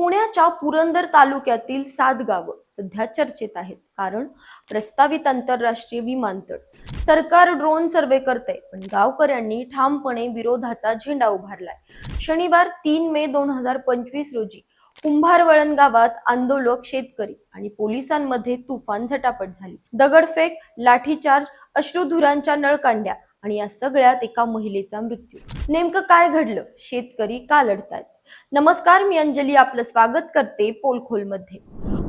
पुण्याच्या पुरंदर तालुक्यातील सात गावं सध्या चर्चेत आहेत. कारण प्रस्तावित आंतरराष्ट्रीय विमानतळ सरकार ड्रोन सर्वे करते पण गावकऱ्यांनी ठामपणे विरोधाचा झेंडा उभारलाय. शनिवार तीन मे दोन हजार पंचवीस रोजी कुंभारवळण गावात आंदोलक शेतकरी आणि पोलिसांमध्ये तुफान झटापट झाली. दगडफेक लाठीचार्ज अश्रुधुरांच्या नळकांड्या आणि या सगळ्यात एका महिलेचा मृत्यू. नेमकं काय घडलं? शेतकरी का लढतायत? नमस्कार मी अंजली आपलं स्वागत करते पोलखोलमध्ये.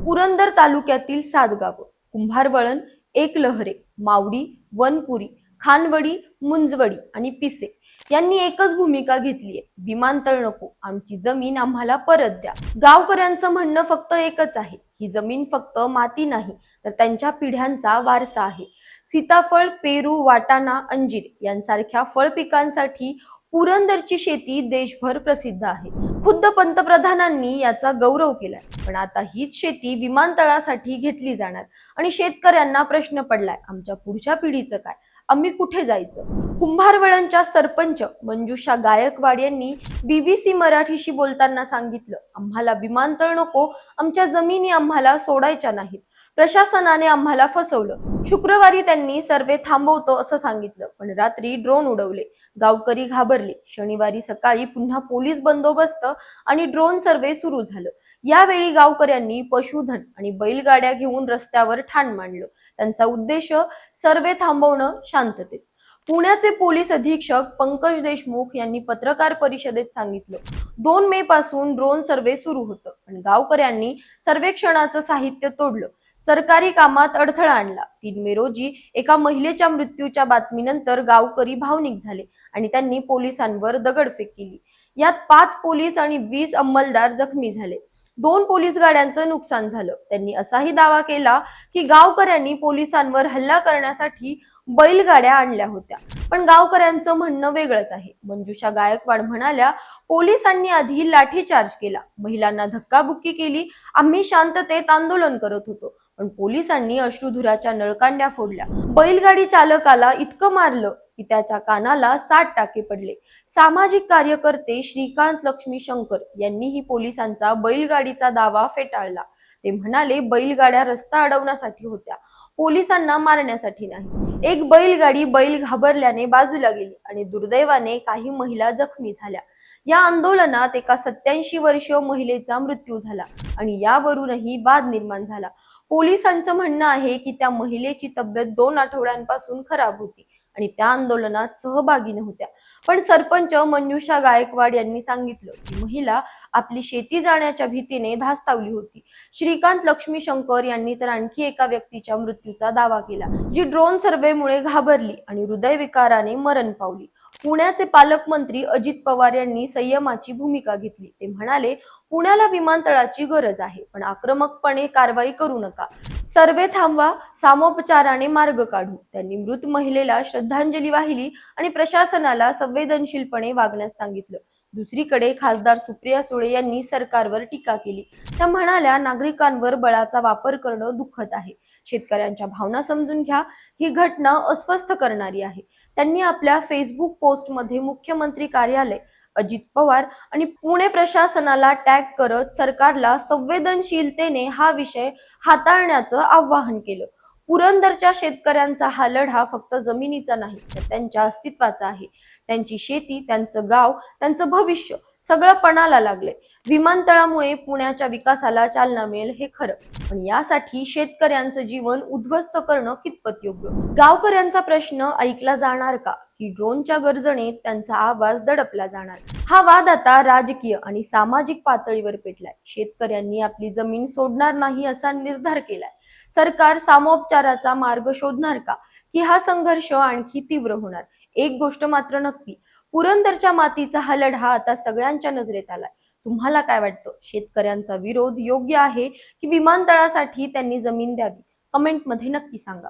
पुरंदर तालुक्यातील सात गावं कुंभारवळण एकलहरे मावडी वनपुरी खानवडी मुंजवडी आणि पिसे यांनी एकच भूमिका घेतली आहे. विमानतळ नको आमची जमीन आम्हाला परत द्या. गावकऱ्यांचं म्हणणं फक्त एकच आहे ही जमीन फक्त माती नाही तर त्यांच्या पिढ्यांचा वारसा आहे. सीताफळ पेरू वाटाणा अंजीर यांसारख्या फळ पिकांसाठी पुरंदरची शेती देशभर प्रसिद्ध आहे. खुद्द पंतप्रधानांनी याचा गौरव केलाय. पण आता हीच शेती विमानतळासाठी घेतली जाणार. आणि शेतकऱ्यांना प्रश्न पडलाय आमच्या पुढच्या पिढीचं काय? आम्ही कुठे जायचं? कुंभारवळणच्या सरपंच मंजुषा गायकवाड यांनी बीबीसी मराठीशी बोलताना सांगितलं आम्हाला विमानतळ नको आमच्या जमिनी आम्हाला सोडायच्या नाहीत. प्रशासनाने आम्हाला फसवलं. शुक्रवारी त्यांनी सर्वे थांबवतो असं सांगितलं. पण रात्री ड्रोन उडवले. गावकरी घाबरले. शनिवारी सकाळी पुन्हा पोलीस बंदोबस्त आणि ड्रोन सर्वे सुरू झालं. यावेळी गावकऱ्यांनी पशुधन आणि बैलगाड्या घेऊन रस्त्यावर ठाण मांडलं. त्यांचा उद्देश सर्वे थांबवणं शांततेत. पुण्याचे पोलीस अधीक्षक पंकज देशमुख यांनी पत्रकार परिषदेत सांगितलं. दोन मे पासून ड्रोन सर्वे सुरू होतं. पण गावकऱ्यांनी सर्वेक्षणाचं साहित्य तोडलं. सरकारी कामात अडथळा आणला. तीन मे रोजी एका महिलेच्या मृत्यूच्या बातमीनंतर गावकरी भावनिक झाले आणि त्यांनी पोलिसांवर दगडफेक केली. यात पाच पोलीस आणि वीस अंमलदार जखमी झाले. दोन पोलीस गाड्यांचं नुकसान झालं. त्यांनी असाही दावा केला की गावकऱ्यांनी पोलिसांवर हल्ला करण्यासाठी बैलगाड्या आणल्या होत्या. पण गावकऱ्यांचं म्हणणं वेगळंच आहे. मंजुषा गायकवाड म्हणाल्या पोलिसांनी आधी लाठीचार्ज केला. महिलांना धक्काबुक्की केली. आम्ही शांततेत आंदोलन करत होतो. पण पोलिसांनी अश्रुधुराच्या नळकांड्या फोडल्या. बैलगाडी चालकाला इतकं मारलं की त्याच्या कानाला सात टाके पडले. सामाजिक कार्यकर्ते श्रीकांत लक्ष्मी शंकर यांनीही पोलिसांचा बैलगाडीचा दावा फेटाळला. ते म्हणाले बैलगाड्या रस्ता अडवण्यासाठी होत्या. पोलिसांना मारण्यासाठी नाही. एक बैलगाडी बैल घाबरल्याने बाजूला गेली आणि दुर्दैवाने काही महिला जखमी झाल्या. या आंदोलनात एका सत्याऐंशी वर्षीय महिलेचा मृत्यू झाला आणि यावरूनही वाद निर्माण झाला. पोलिसांचं म्हणणं आहे की त्या महिलेची तब्येत दोन आठवड्यांपासून खराब होती आणि त्या आंदोलनात सहभागी नव्हत्या. पण सरपंच मंजुषा गायकवाड यांनी सांगितलं की महिला आपली शेती जाण्याच्या भीतीने धास्तावली होती. श्रीकांत लक्ष्मी शंकर यांनी तर आणखी एका व्यक्तीच्या मृत्यूचा दावा केला जी ड्रोन सर्व्हेमुळे घाबरली आणि हृदयविकाराने मरण पावली. पुण्याचे पालकमंत्री अजित पवार यांनी संयमाची भूमिका घेतली. ते म्हणाले पुण्याला विमानतळाची गरज आहे पण आक्रमकपणे कारवाई करू नका. सर्वे थांबवा सामोपचाराने मार्ग काढू. त्यांनी मृत महिलेला श्रद्धांजली वाहिली आणि प्रशासनाला संवेदनशीलपणे वागण्यास सांगितलं. दुसरीकडे खासदार सुप्रिया सुळे यांनी सरकारवर टीका केली. त्या म्हणाल्या नागरिकांवर बळाचा वापर करणं दुःखद आहे. शेतकऱ्यांच्या भावना समजून घ्या. ही घटना अस्वस्थ करणारी आहे. त्यांनी आपल्या फेसबुक पोस्टमध्ये मुख्यमंत्री कार्यालय अजित पवार आणि पुणे प्रशासनाला टॅग करत सरकारला संवेदनशीलतेने हा विषय हाताळण्याचं आवाहन केलं. पुरंदरच्या शेतकऱ्यांचा हा लढा फक्त जमिनीचा नाही तर त्यांच्या अस्तित्वाचा आहे. त्यांची शेती त्यांचं गाव त्यांचं भविष्य सगळं पणाला लागले विमानतळामुळे पुण्याच्या विकासाला चालना मिळेल हे खरं. पण यासाठी शेतकऱ्यांचं जीवन उद्ध्वस्त करणं कितपत योग्य? गावकऱ्यांचा प्रश्न ऐकला जाणार का? की ड्रोनच्या गर्जनेत त्यांचा आवाज दडपला जाणार. हा वाद आता राजकीय आणि सामाजिक पातळीवर पेटलाय. शेतकऱ्यांनी आपली जमीन सोडणार नाही असा निर्धार केलाय. सरकार सामोपचाराचा मार्ग शोधणार का? की हा संघर्ष आणखी तीव्र होणार? एक गोष्ट मात्र नक्की पुरंदरच्या मातीचा हा लढा आता सगळ्यांच्या नजरेत आलाय. तुम्हाला काय वाटतं? शेतकऱ्यांचा विरोध योग्य आहे की विमानतळासाठी त्यांनी जमीन द्यावी? कमेंटमध्ये नक्की सांगा.